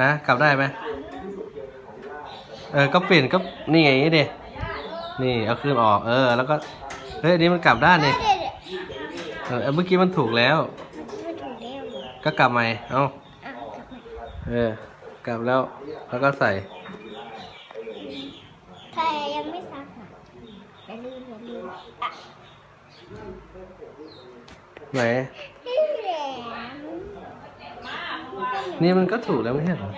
ฮะกลับได้ไหมเออ ก็เปลี่ยนก็นี่ไงนี่ดินี่เอาขึ้นออก เออ แล้วก็เฮ้ยอันนี้มันกลับด้านนี่เดี๋ยวเดี๋ยวเออเมื่อกี้มันถูกแล้วมันถูกแล้ว ก็กลับใหม่เอ้าอะกลับมาเออกลับแล้วแล้วก็ใส่ใครยังไม่ซักอะอย่าลืมอย่าลืมอะไหน แหลม นี่มันก็ถูกแล้วไม่ใช่เหรอ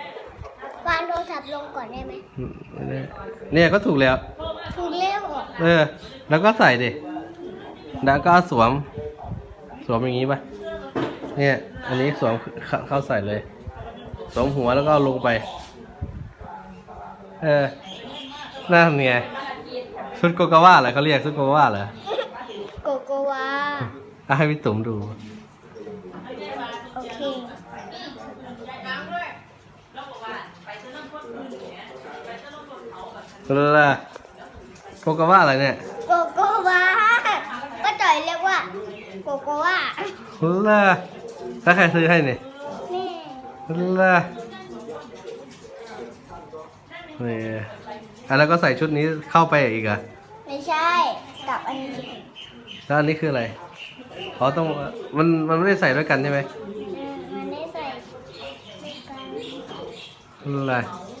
วางโทรศัพท์ลงก่อนได้ไหมอืมเนี่ยก็ถูกแล้ว ถูกแล้วเหรอเออ แล้วก็ใส่ดิแล้วก็สวม สวมอย่างนี้ป่ะ เนี่ย อันนี้สวมเข้าเข้าใส่เลย สวมหัวแล้วก็เอาลงไป เออนั่นไงชุดโกโกวาเหรอเขาเรียกชุดโกโกวาเหรอโกโกวาอะให้พี่ตุ๋มดู โอเคล่ะโกโกวาอะไรเนี่ยโกโกวาก็จ่อยเรียกว่าโกโกวาล่ะถ้าใครซื้อให้เนี่ยนี่ล่ะนี่อะแล้วก็ใส่ชุดนี้เข้าไปอีกอะไม่ใช่กับอันนี้แล้วอันนี้คืออะไรอ๋อต้องมันมันไม่ได้ใส่ด้วยกันใช่ไหม เ